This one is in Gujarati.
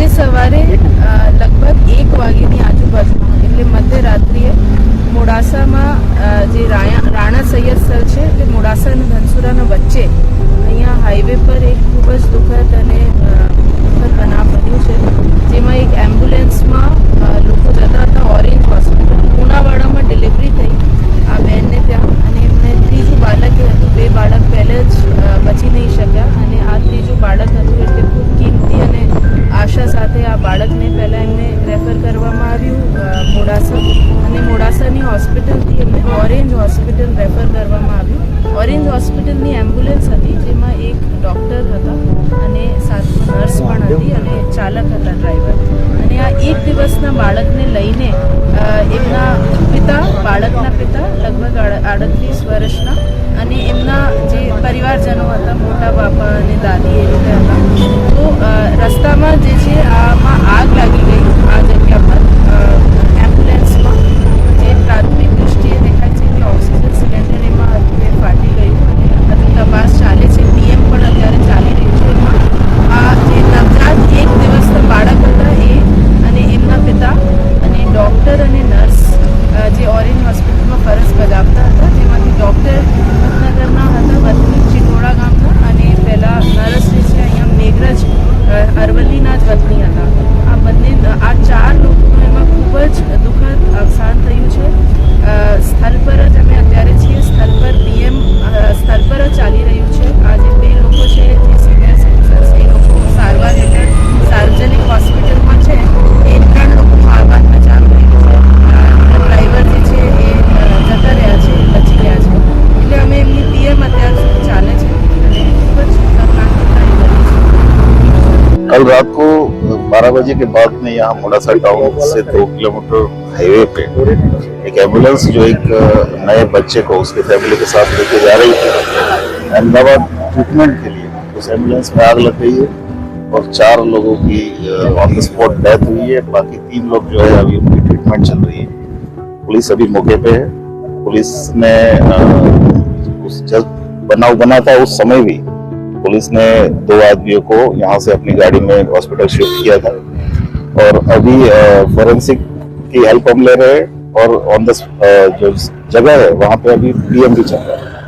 આજે સવારે લગભગ એક વાગ્યાની આજુબાજુમાં, એટલે મધ્યરાત્રિએ મોડાસામાં જે રાણા સૈયદ સર છે તે મોડાસા અને ધનસુરાના વચ્ચે અહીંયા હાઈવે પર એક ખૂબ જ દુઃખદ અને દુઃખદ બનાવ બન્યું છે. જેમાં એક એમ્બ્યુલન્સમાં લોકો જતા હતા ઓરેન્જ હોસ્પિટલ પૂનાવાડામાં ડિલિવરી થઈ આ બેનને ત્યાં, અને એમને ત્રીજું બાળક હતું. બે બાળક પહેલે જ બચી નહીં શક્યા, અને આ ત્રીજું બાળક હતું, એટલે ખૂબ સાથે આ બાળકને પહેલાં એમને રેફર કરવામાં આવ્યું મોડાસા અને મોડાસાની હોસ્પિટલથી એમને ઓરેન્જ હોસ્પિટલ રેફર કરવામાં આવ્યું. ઓરેન્જ હોસ્પિટલની એમ્બ્યુલન્સ હતી, જેમાં એક ડૉક્ટર હતા અને સાથમાં નર્સ પણ હતી અને ચાલક હતા ડ્રાઈવર. અને આ એક દિવસના બાળકને લઈને એમના પિતા कल रात को 12 बजे के बाद में यहाँ मोडासा टाउन से दो किलोमीटर हाईवे पे एक एंबुलेंस जो एक नए बच्चे को उसके फैमिली के साथ लेके जा रही थी। अहमदाबाद ट्रीटमेंट के लिए उस एंबुलेंस में आग लग गई है और चार लोगों की ऑन द स्पॉट डेथ हुई है। बाकी तीन लोग जो है अभी उनकी ट्रीटमेंट चल रही है। पुलिस अभी मौके पे है। पुलिस ने उस जब बनाव बना था उस समय भी। पुलिस ने दो आदमियों को यहाँ से अपनी गाड़ी में हॉस्पिटल शिफ्ट किया था। और अभी फोरेंसिक की हेल्प हम ले रहे हैं और ऑन द जो जगह है, वहाँ पे अभी पीएम भी चल रहा है।